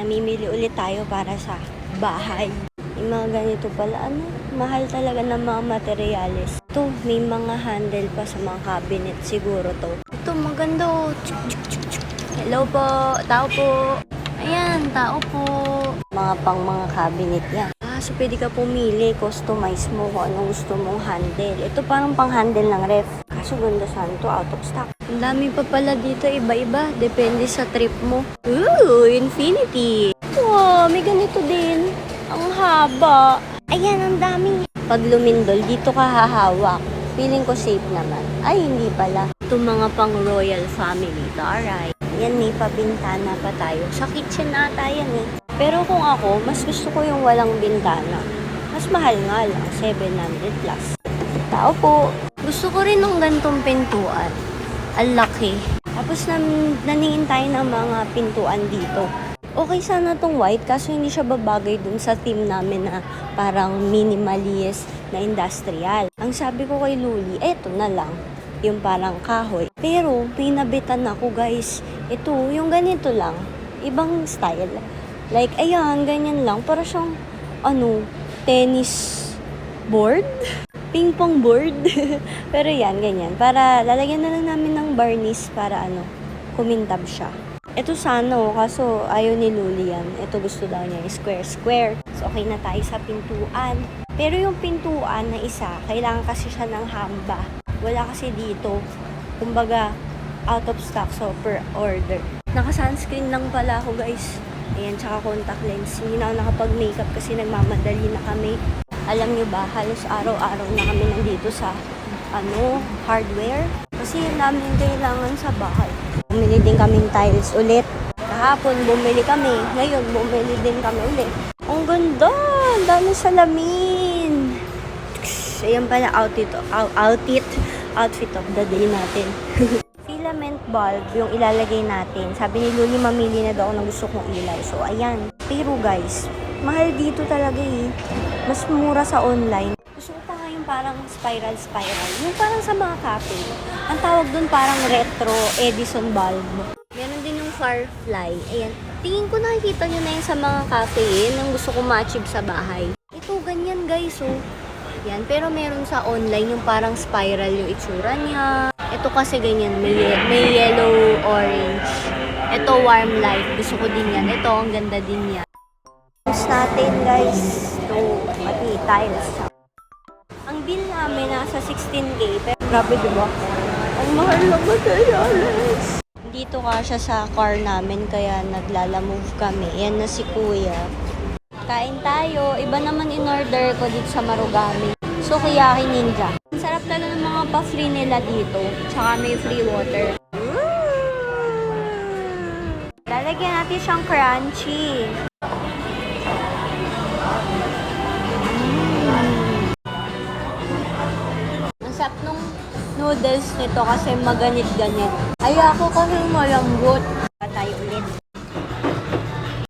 namimili ulit tayo para sa bahay. Yung mga ganito pala, ano, mahal talaga ng mga materyales. Ito, may mga handle pa sa mga cabinet siguro to. Ito, maganda oh. Hello po, tao po. Ayan, tao po. Mga pang mga cabinet yan. Ah, so pwede ka pumili, customize mo kung anong gusto mong handle. Ito parang pang handle ng ref. Kaso ganda saan to, out of stock. Ang dami pa pala dito, iba-iba. Depende sa trip mo. Ooh, infinity. Wow, may ganito din. Ang haba. Ayan, ang dami. Pag lumindol, dito ka hahawak. Feeling ko safe naman. Ay, hindi pala. Ito mga pang royal family. Taray. Yan, may pabintana pa tayo. Sa kitchen ata yan eh. Pero kung ako, mas gusto ko yung walang bintana. Mas mahal nga lang, 700 plus. Tao po. Gusto ko rin ng gantong pintuan. Ang laki. Tapos nan naningin tayo ng mga pintuan dito. Okay sana tong white kaso hindi siya babagay dun sa theme namin na parang minimalist na industrial. Ang sabi ko kay Luli, eto na lang yung parang kahoy. Pero pinabitan ako guys. Ito, yung ganito lang. Ibang style. Like, ayan, ganyan lang. Para siyang, ano, tennis board? Ping pong board? Pero yan, ganyan. Para lalagyan na lang namin ng varnish para ano, kumintab siya. Ito sana oh, kaso ayaw ni Luli yan. Ito gusto daw niya, square-square. So, okay na tayo sa pintuan. Pero yung pintuan na isa, kailangan kasi siya ng hamba. Wala kasi dito. Kumbaga, out of stock, so per order. Naka-sunscreen lang pala ako, guys. Ayan, tsaka contact lens. Hindi na ako nakapag-makeup kasi nagmamadali na kami. Alam nyo ba, halos araw-araw na kami nandito sa ano, hardware. Kasi yun namin kailangan sa bahay. Bumili din kaming tiles ulit. Kahapon bumili kami. Ngayon bumili din kami ulit. Ang ganda! Ang dami salamin! Ayan pala outfit, out, outfit, outfit of the day natin. Filament bulb yung ilalagay natin. Sabi ni Luli, mamili na daw ako ng gusto kong ilaw. So, ayan. Pero guys, mahal dito talaga eh. Mas mura sa online. Gusto ko pa nga yung parang spiral-spiral. Yung parang sa mga cafe. Ang tawag dun parang retro Edison bulb. Meron din yung firefly. Ayan. Tingin ko nakikita nyo na yun sa mga cafe eh, nang gusto ko ma-achieve sa bahay. Ito, ganyan guys, oh. Yan, pero meron sa online yung parang spiral yung itsura niya. Ito kasi ganyan, may, may yellow, orange. Ito warm light, gusto ko din yan. Ito, ang ganda din niya. Natin guys, to pati tiles. Ang bill namin nasa 16k, pero grabe diba? Ang mahal ng materials. Dito kasya sa car namin, kaya naglalamove kami. Yan na si kuya. Kain tayo. Iba naman in-order ko dito sa Marugami. Sukiyaki Ninja. Ang sarap talaga ng mga pa-free nila dito. Tsaka may free water. Lalagyan natin siyang crunchy. Noodles nito kasi maganit-ganit. Ay, ako kasi malambot. Pa tayo ulit.